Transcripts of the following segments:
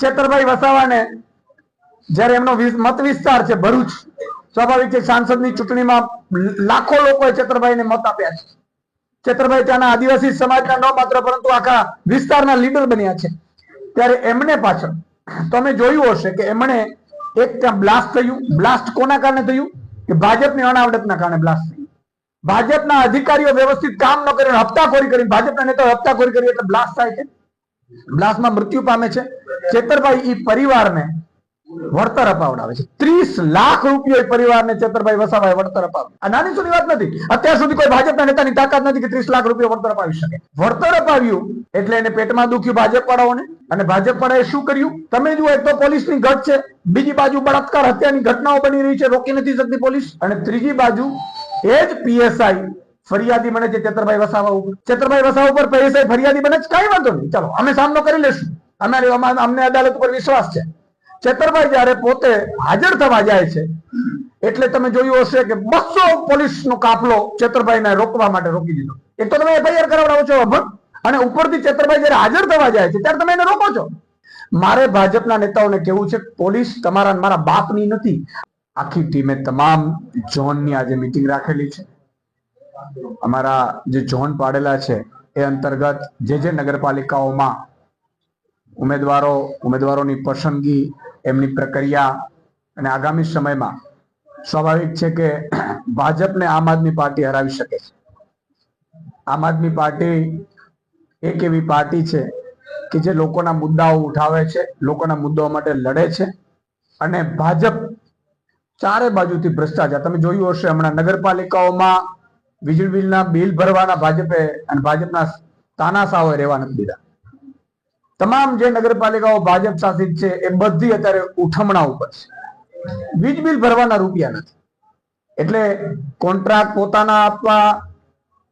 છેતરભાઈ વસાવાને જ્યારે એમનો મત વિસ્તાર છે ભરૂચ, સ્વાભાવિક છે સાંસદની ચૂંટણીમાં લાખો લોકોએ છેતરભાઈને મત આપ્યા છે. છેતરભાઈ ત્યાંના આદિવાસી સમાજના ન માત્ર, પરંતુ આખા વિસ્તારના લીડર બન્યા છે. ત્યારે એમને પાછળ, તમે જોયું હશે કે એમણે એક ત્યાં બ્લાસ્ટ થયું. બ્લાસ્ટ કોના કારણે થયું? કે ભાજપની અણાવડતના કારણે બ્લાસ્ટ થયું. ભાજપના અધિકારીઓ વ્યવસ્થિત કામ ન કરીને હપ્તાખોરી કરી ભાજપના નેતાઓ હપ્તાખોરી કરી એટલે બ્લાસ્ટ થાય છે. બ્લાસ્ટમાં મૃત્યુ પામે છે. ચેતરભાઈ એ પરિવારને વળતર અપાવડાવે છે. ત્રીસ લાખ રૂપિયા પરિવારને ચેતરભાઈ વસાવાએ વળતર અપાવ્યું. આ નાની સુની વાત નથી. અત્યાર સુધી કોઈ ભાજપના નેતાની તાકાત નથી કે ત્રીસ લાખ રૂપિયા વળતર અપાવી શકે. વળતર અપાવ્યું એટલે એને પેટમાં દુખ્યું ભાજપ વાળાઓને અને ભાજપ વાળાએ શું કર્યું? તમે જુઓ, એક તો પોલીસની ઘટ છે. બીજી બાજુ બળાત્કાર હત્યાની ઘટનાઓ બની રહી છે. રોકી નથી શકતી પોલીસ. અને ત્રીજી બાજુ એ જ પીએસઆઈ ફરિયાદી બને છે ચેતરભાઈ વસાવા ઉપર. ચેતરભાઈ વસાવા ઉપર પૈસા ફરિયાદી બને છે, કઈ વાંધો નહીં. ચાલો, અમે સામનો કરી લેશું અમારે અમને અદાલત ઉપર વિશ્વાસ છે. ચેતરભાઈ જયારે પોતે હાજર થવા જાય છે, એટલે તમે જોયું હશે કે બસો પોલીસનો કાફલો ચેતરભાઈને રોકવા માટે રોકી દીધો. એક તો તમે એફઆઈઆર કરાવડાવો છો અભણ, અને ઉપરથી ચેતરભાઈ જયારે હાજર થવા જાય છે, ત્યારે તમે એને રોકો છો. મારે ભાજપના નેતાઓને કેવું છે, પોલીસ તમારા મારા બાપની નથી. આખી ટીમે તમામ ઝોનની આજે મિટિંગ રાખેલી છે. અમારા જે ઝોન પાડેલા છે, એ અંતર્ગત જે જે નગરપાલિકાઓમાં ઉમેદવારો, ઉમેદવારોની પસંદગી, એમની પ્રક્રિયા અને આગામી સમયમાં સ્વાભાવિક છે કે ભાજપને આમ આદમી પાર્ટી હરાવી શકે છે. આમ આદમી પાર્ટી એક એવી પાર્ટી છે કે જે લોકોના મુદ્દાઓ ઉઠાવે છે, લોકોના મુદ્દાઓ માટે લડે છે અને ભાજપ ચારે બાજુથી ભ્રષ્ટાચાર, તમે જોયું હશે હમણાં નગરપાલિકાઓમાં વીજળી બિલના બિલ ભરવાના ભાજપે અને ભાજપના તાનાશાહોએ રહેવા નથી દીધા. તમામ જે નગરપાલિકાઓ ભાજપ શાસિત છે, એ બધી અત્યારે ઉઠમણા ઉપર છે. વીજ બિલ ભરવાના રૂપિયા નથી. એટલે કોન્ટ્રાક્ટ પોતાના આપવા,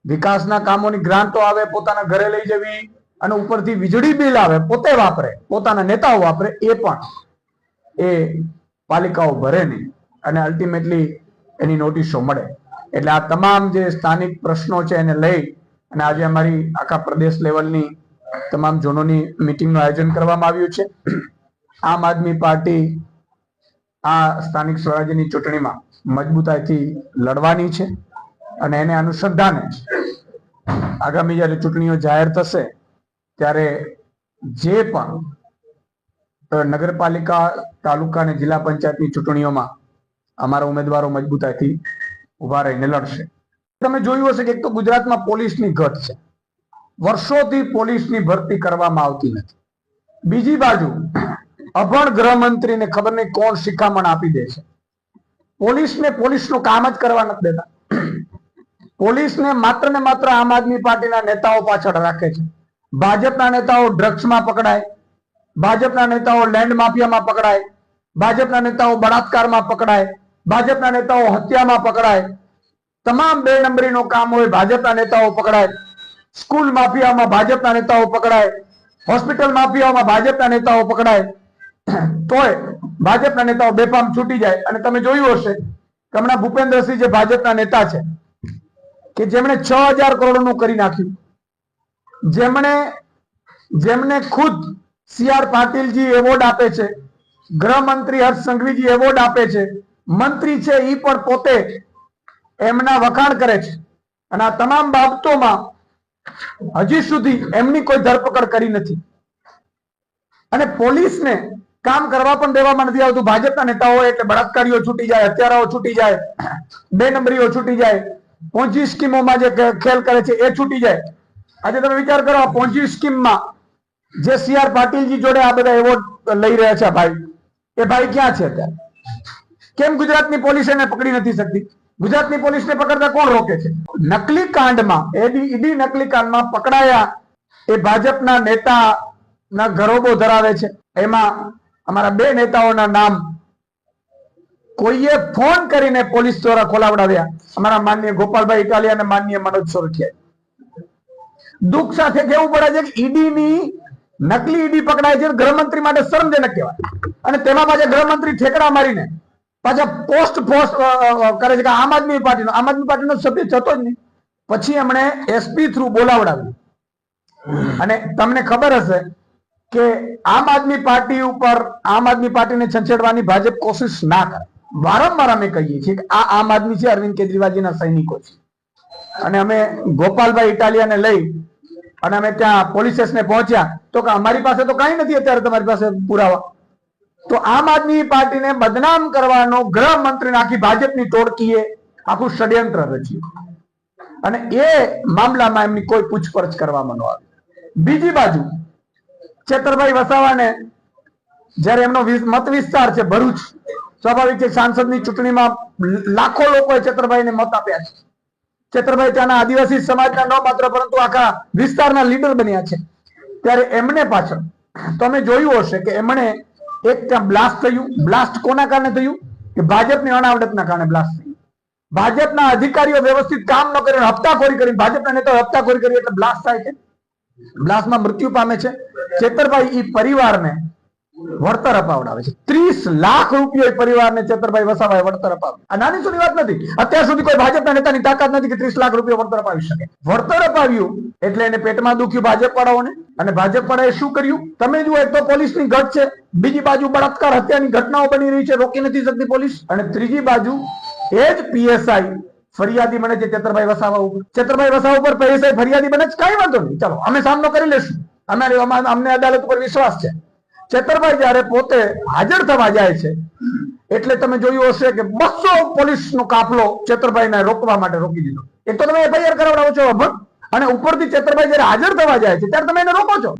વિકાસના કામોની ગ્રાન્ટો આવે, પોતાના ઘરે લઈ જવી અને ઉપરથી વીજળી બિલ આવે, પોતે વાપરે, પોતાના નેતાઓ વાપરે, એ પણ એ પાલિકાઓ ભરે નહીં. અને અલ્ટિમેટલી એની નોટિસો મળે. એટલે આ તમામ જે સ્થાનિક પ્રશ્નો છે એને લઈ અને આજે અમારી આખા પ્રદેશ લેવલની તમામ ઝોનોની મિટિંગનું આયોજન કરવામાં આવ્યું છે. આમ આદમી પાર્ટી આ સ્થાનિક સ્વરાજ્યની ચૂંટણીમાં મજબૂતાઈથી લડવાની છે અને એને અનુસંધાને આગામી જ્યારે ચૂંટણીઓ જાહેર થશે ત્યારે જે પણ નગરપાલિકા, તાલુકા અને જિલ્લા પંચાયતની ચૂંટણીઓમાં અમારા ઉમેદવારો મજબૂતાઈથી ઊભા રહીને લડશે. તમે જોયું હશે કે એક તો ગુજરાતમાં પોલીસની ઘટ છે. વર્ષોથી પોલીસની ભરતી કરવામાં આવતી નથી. બીજી બાજુ, અભણ ગૃહમંત્રીને ખબર નહીં કોણ શિખામણ આપી દે છે. પોલીસને પોલીસનું કામ જ કરવા નથી દેતા. પોલીસને માત્ર ને માત્ર આમ આદમી પાર્ટીના નેતાઓ પાછળ રાખે છે. ભાજપના નેતાઓ ડ્રગ્સમાં પકડાય. ભાજપના નેતાઓ લેન્ડ માફિયામાં પકડાય. ભાજપના નેતાઓ બળાત્કારમાં પકડાય. ભાજપના નેતાઓ હત્યામાં પકડાય. તમામ બે નંબરીનો કામ હોય, ભાજપના નેતાઓ પકડાય. સ્કૂલ માફિયામાં ભાજપના નેતાઓ પકડાય. હોસ્પિટલ માફિયામાં ભાજપના નેતાઓ પકડાય. તોય ભાજપના નેતાઓ બેફામ છૂટી જાય. અને તમે જોયું હશે કે હમણાં ભૂપેન્દ્રસિંહ જે ભાજપના નેતા છે, કે જેમણે છ હજાર કરોડનું કરી નાખ્યું. જેમણે, જેમને ખુદ સી આર પાટીલજી એવોર્ડ આપે છે, ગૃહમંત્રી હર્ષ સંઘવીજી એવોર્ડ આપે છે મંત્રી છે એ પણ પોતે એમના વખાણ કરે છે. અને આ તમામ બાબતોમાં હજી સુધી એમની કોઈ ધરપકડ કરી નથી. અને પોલીસને કામ કરવા પણ દેવામાં નથી આવતું. ભાજપના નેતાઓ એટલે બળાત્કારીઓ છૂટી જાય, હત્યારાઓ છૂટી જાય, બે નંબરીઓ છૂટી જાય. પોંચી સ્કીમોમાં જે ખેલ કરે છે, એ છૂટી જાય. આજે તમે વિચાર કરો, આ પોંચી સ્કીમમાં જે સી આર પાટીલજી જોડે આ બધા એવોર્ડ લઈ રહ્યા છે ભાઈ. એ ભાઈ ક્યાં છે અત્યારે? કેમ ગુજરાતની પોલીસ એને પકડી નથી શકતી? ગુજરાતની પોલીસને પકડતા કોણ રોકે છે? નકલી કાંડમાં, એડી, ઈડી નકલી કાંડમાં પકડાયા એ ભાજપના નેતાના ગરોબો ધરાવે છે. એમાં અમારા બે નેતાઓના નામ કોઈએ ફોન કરીને પોલીસ દ્વારા ખોલાવડાવ્યા. અમારા માન્ય ગોપાલભાઈ ઇટાલિયા અને માન્ય મનોજ સોરઠિયા દુઃખ સાથે કેવું પડે છે કે ઈડી ની નકલી ઈડી પકડાય છે ગૃહમંત્રી માટે શરમજનક કહેવાય. અને તેમાં પાછા ગૃહમંત્રી ઠેકડા મારીને પાછા પોસ્ટ પોસ્ટ કરે છે કે આમ આદમી પાર્ટીનો, આમ આદમી પાર્ટીનો સભ્ય થતો જ નહીં. પછી એમણે એસપી થ્રુ બોલાવડાવ્યું. અને તમને ખબર હશે કે આમ આદમી પાર્ટી ઉપર, આમ આદમી પાર્ટીને છંછેડવાની ભાજપ કોશિશ ના કરે. વારંવાર અમે કહીએ છીએ કે આ આમ આદમી છે, અરવિંદ કેજરીવાલજીના સૈનિકો છે. અને અમે ગોપાલભાઈ ઇટાલિયાને લઈ અને અમે ત્યાં પોલીસ સ્ટેશને પહોંચ્યા. તો કે અમારી પાસે તો કાંઈ નથી અત્યારે તમારી પાસે પુરાવા. તો આમ આદમી પાર્ટીને બદનામ કરવાનો ગૃહમંત્રી આખી ભાજપની ટોળકીએ આખું ષડયંત્ર રચ્યું. અને એ મામલામાં એમની કોઈ પૂછપરછ કરવામાં ન આવી. બીજી બાજુ ચેતરભાઈ વસાવાને જ્યારે એમનો મત વિસ્તાર છે ભરૂચ, સ્વાભાવિક છે સાંસદની ચૂંટણીમાં લાખો લોકોએ ચેતરભાઈને મત આપ્યા છે. ચેતરભાઈ ત્યાંના આદિવાસી સમાજના ન માત્ર, પરંતુ આખા વિસ્તારના લીડર બન્યા છે. ત્યારે એમને પાછળ, તમે જોયું હશે કે એમણે એક ત્યાં બ્લાસ્ટ થયું. બ્લાસ્ટ કોના કારણે થયું? કે ભાજપની અણાવડતના કારણે બ્લાસ્ટ થયું. ભાજપના અધિકારીઓ વ્યવસ્થિત કામ ન કરીને હપ્તાખોરી કરી, ભાજપના નેતાઓ હપ્તાખોરી કરી એટલે બ્લાસ્ટ થાય છે. બ્લાસ્ટમાં મૃત્યુ પામે છે. ચેતરભાઈ એ પરિવારને વળતર અપાવડાવે છે. ત્રીસ લાખ રૂપિયા પરિવારને ચેતરભાઈ વસાવાએ વળતર અપાવ્યું. આ નાની સુની વાત નથી. અત્યાર સુધી કોઈ ભાજપના નેતાની તાકાત નથી કે ત્રીસ લાખ રૂપિયા વળતર અપાવી શકે. વળતર અપાવ્યું એટલે એને પેટમાં દુખ્યું ભાજપ વાળાઓને અને ભાજપ વાળાએ શું કર્યું? તમે જુઓ, એક તો પોલીસની ઘટ છે. બીજી બાજુ બળાત્કાર હત્યાની ઘટનાઓ બની રહી છે. રોકી નથી શકતી પોલીસ. અને ત્રીજી બાજુ એ જ પીએસઆઈ ફરિયાદી બને છે ચેતરભાઈ વસાવા ઉપર. ચેતરભાઈ વસાવા ઉપર પીએસઆઈ ફરિયાદી બને છે? કઈ વાંધો નહીં. ચાલો, અમે સામનો કરી લેશું અમારે અમા- અમને અદાલત ઉપર વિશ્વાસ છે. ચેતરભાઈ જયારે પોતે હાજર થવા જાય છે, એટલે તમે જોયું હશે કે બસો પોલીસનો કાફલો ચેતરભાઈને રોકવા માટે રોકી દીધો. એક તો તમે એફઆઈઆર કરાવડાવો છો અને ઉપરથી ચેતરભાઈ જયારે હાજર થવા જાય છે, ત્યારે તમે એને રોકો છો.